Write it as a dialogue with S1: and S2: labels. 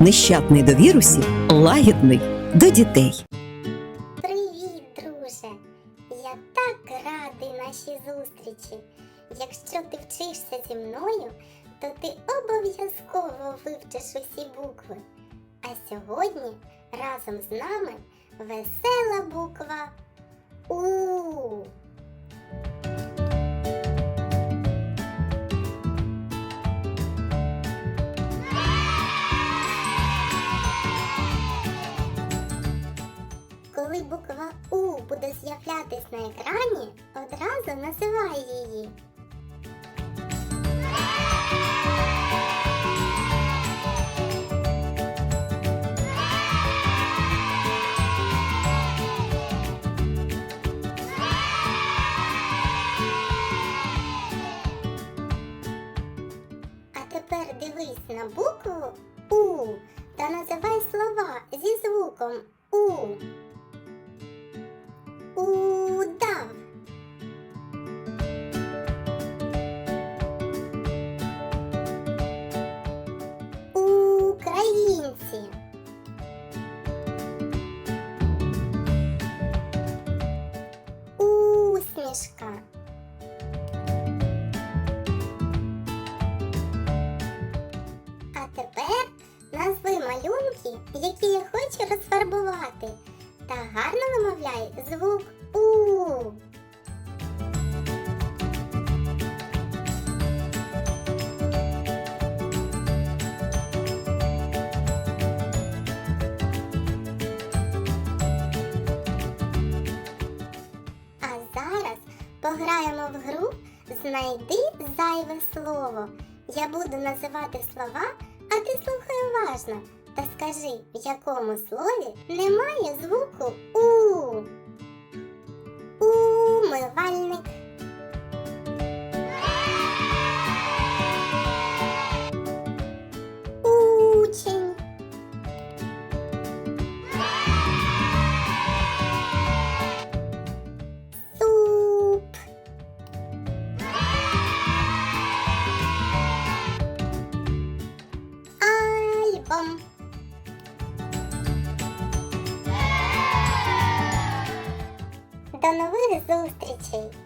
S1: нещадний до вірусів, лагідний до дітей.
S2: Привіт, друже! Я так радий нашій зустрічі. Якщо ти вчишся зі мною, то ти обов'язково вивчиш усі букви. А сьогодні разом з нами весела буква У. буде з'являтись на екрані, одразу називай її. Тепер дивись на букву У та називай слова зі звуком У. Удав. Українці. Усмішка. А тепер назви малюнки, які я хочу розфарбувати, та гарно вимовляй звук У. А зараз пограємо в гру Знайди зайве слово. Я буду називати слова, а ти слухай уважно та скажи, в якому слові немає звуку У. Умивальник. До нових зустрічей!